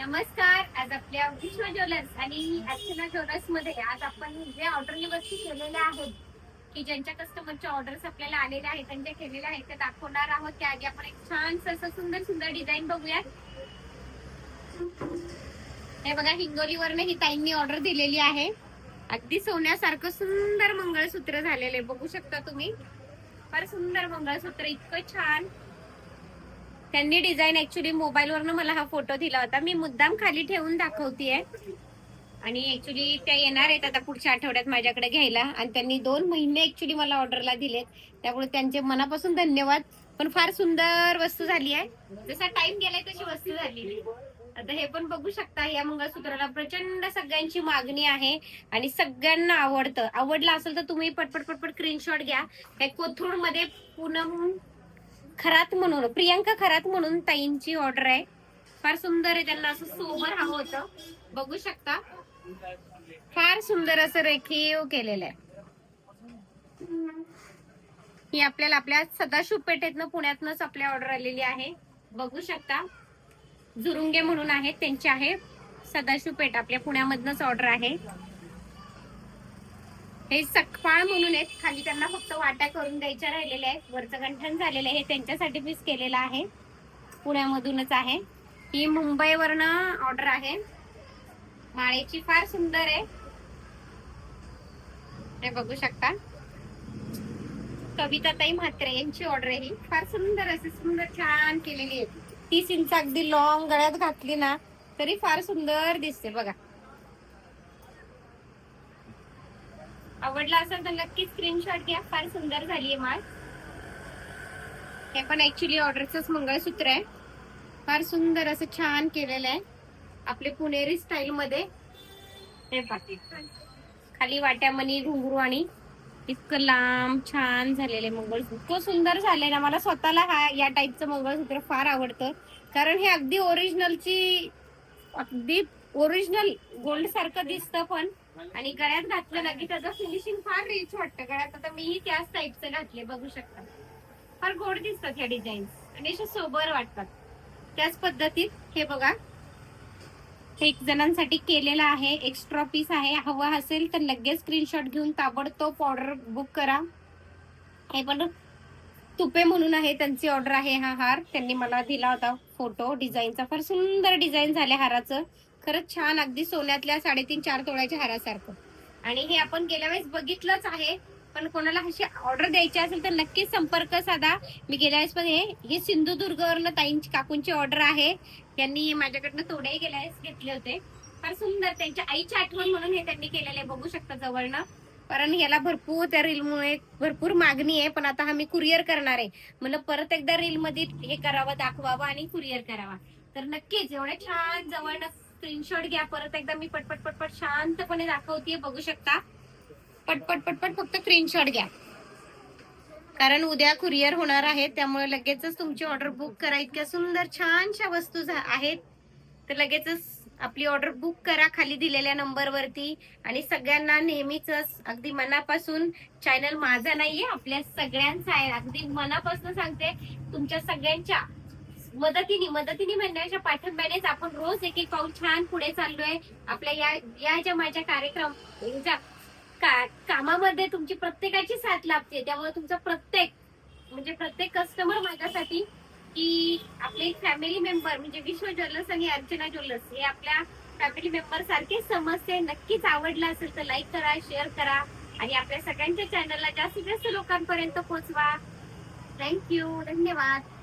नमस्कार आज आपल्या विश्व ज्वेलर्स आणि अर्चना ज्वेलर्समध्ये आज आपण जे ऑर्डरनी वस्तू केलेल्या आहेत की ज्यांच्या कस्टमरच्या ऑर्डर्स आपल्याला आलेल्या आहेत त्यांच्या केलेल्या आहेत त्या दाखवणार आहोत. त्याआधी आपण एक छान असं सुंदर सुंदर डिझाईन बघूयात. हे बघा हिंगोलीवरनं ही ताईंनी ऑर्डर दिलेली आहे. अगदी सोन्यासारखं सुंदर मंगळसूत्र झालेलं आहे. बघू शकता तुम्ही. फार सुंदर मंगळसूत्र इतकं छान. त्यांनी डिझाईन ऍक्च्युली मोबाईल वरनं मला हा फोटो दिला होता. मी मुद्दाम खाली ठेवून दाखवतीये. आणि ऍक्च्युली त्या येणार आहेत आता पुढच्या आठवड्यात माझ्याकडे घ्यायला. आणि त्यांनी दोन महिने ऍक्च्युली मला ऑर्डरला दिलेत. त्यामुळे त्यांचे मनापासून धन्यवाद. पण फार सुंदर वस्तू झाली आहे. जसा टाइम गेलाय तशी वस्तू झाली. आता हे पण बघू शकता या मंगळसूत्राला प्रचंड सगळ्यांची मागणी आहे. आणि सगळ्यांना आवडतं. आवडलं असेल तर तुम्ही पटपट पटपट स्क्रीनशॉट घ्या. त्या कोथरूडमध्ये पूनम खरात म्हणून प्रियंका खरात म्हणून ताईंची ऑर्डर आहे. फार सुंदर आहे त्यांना असं सोबर हवं होतं. बघू शकता. फार सुंदर असं रेखीव केलेलं आहे. ही आपल्याला आपल्या सदाशिव पेठेतनं पुण्यातनच आपल्या ऑर्डर आलेली आहे. बघू शकता. झुरुंगे म्हणून आहेत त्यांची आहे. सदाशिव पेठ आपल्या पुण्यामधनच ऑर्डर आहे. हे सकपाळ म्हणून आहेत. खाली त्यांना फक्त वाट्या करून द्यायच्या राहिलेल्या आहेत. वरचं गंठण झालेलं आहे. हे त्यांच्यासाठी मीच केलेलं आहे. पुण्यामधूनच आहे. ही मुंबईवरनं ऑर्डर आहे. माळेची फार सुंदर आहे. हे बघू शकता. कविताताई म्हात्रे यांची ऑर्डर आहे ही. फार सुंदर असे सुंदर छान केलेली आहे. तीस इंच अगदी लॉंग गळ्यात घातली ना तरी फार सुंदर दिसते बघा. आवडला असेल तर नक्की स्क्रीनशॉट घ्या. फार सुंदर झाली आहे माळ हे पण ऍक्च्युली ऑर्डरचंच मंगळसूत्र आहे. फार सुंदर असं छान केलेलं आहे. आपले पुणेरी स्टाईल मध्ये. हे पहा. खाली वाट्यामणी घुंगरू आणि इतकं लांब छान झालेलं आहे मंगळसूत्र. इतकं सुंदर झालंय ना मला स्वतःला हा या टाईपचं मंगळसूत्र फार आवडतं. कारण हे अगदी ओरिजिनलची अगदी ओरिजिनल गोल्ड सारखं दिसतं पण आणि गळ्यात घातलं ना की त्याचं फिनिशिंग फार रिच वाटतं. गळ्यात आता मीही त्याच टाईपचे घातले बघू शकता. फार गोड दिसतात ह्या डिझाईन्स आणि अशा सोबर वाटतात. त्याच पद्धतीत हे बघा. हे एक जणांसाठी केलेलं आहे एक्स्ट्रा पीस आहे. हवा असेल तर लगेच स्क्रीनशॉट घेऊन ताबडतोब ऑर्डर बुक करा. हे पण तुपे म्हणून आहे त्यांची ऑर्डर आहे हा हार. त्यांनी मला दिला होता फोटो डिझाईनचा फार सुंदर डिझाईन झाले हाराचं. खरंच छान अगदी सोन्यातल्या साडेतीन चार तोळ्याच्या हारासारखं. आणि हे आपण गेल्या वेळेस बघितलंच आहे पण कोणाला अशी ऑर्डर द्यायची असेल तर नक्कीच संपर्क साधा. मी गेल्या वेळेस पण हे हे सिंधुदुर्गवरनं ताईंची काकूंची ऑर्डर आहे. यांनी माझ्याकडनं तोडेही गेल्या वेळेस घेतले होते. फार सुंदर त्यांच्या आईची आठवण म्हणून हे त्यांनी केलेले बघू शकता जवळनं. कारण याला भरपूर त्या रीलमुळे भरपूर मागणी आहे पण आता हा मी कुरिअर करणार आहे. म्हणलं परत एकदा रील मध्ये हे करावं दाखवावं आणि कुरिअर करावा. तर नक्कीच एवढ्या छान जवळनं स्क्रीनशॉट घ्या परत एकदा मी पटपट पटपट शांतपणे दाखवते बघू शकता. पटपट पटपट फक्त स्क्रीनशॉट घ्या. कारण उद्या कुरिअर होणार आहे त्यामुळे लगेचच तुमची ऑर्डर बुक करा. इतक्या सुंदर छानशा वस्तू झा- आहेत. तर लगेचच आपली ऑर्डर बुक करा खाली दिलेल्या नंबरवरती आणि सगळ्यांना नेहमीच अगदी मनापासून चॅनल माझा नाहीये आपल्या सगळ्यांचा आहे. अगदी मनापासून सांगते तुमच्या सगळ्यांच्या मदतीने मदतीने म्हणण्याच्या पाठिंब्यानेच आपण रोज एक एक पाऊल छान पुढे चाललोय. आपल्या या या ज्या माझ्या कार्यक्रम ज्या का- कामामध्ये तुमची प्रत्येकाची साथ लाभते त्यामुळे तुमचा प्रत्येक म्हणजे प्रत्येक कस्टमर माझ्यासाठी की आपले फॅमिली मेंबर म्हणजे विश्व ज्वेलर्स आणि अर्चना ज्वेलर्स हे आपल्या फॅमिली मेंबर सारखे समजते. नक्कीच आवडला असेल तर लाईक करा शेअर करा आणि आपल्या सगळ्यांच्या चॅनलला जास्तीत जास्त लोकांपर्यंत पोहोचवा थँक्यू धन्यवाद.